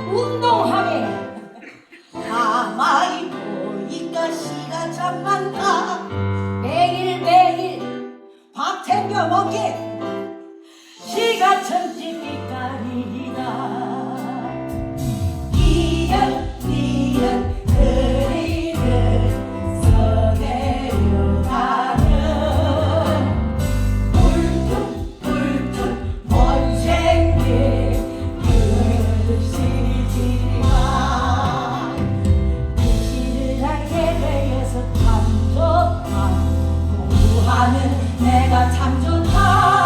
운동하게. 가만히 보니까 시가 참 많다. 매일매일 밥 챙겨 먹게. 시가 천지 나는 내가 참 좋다.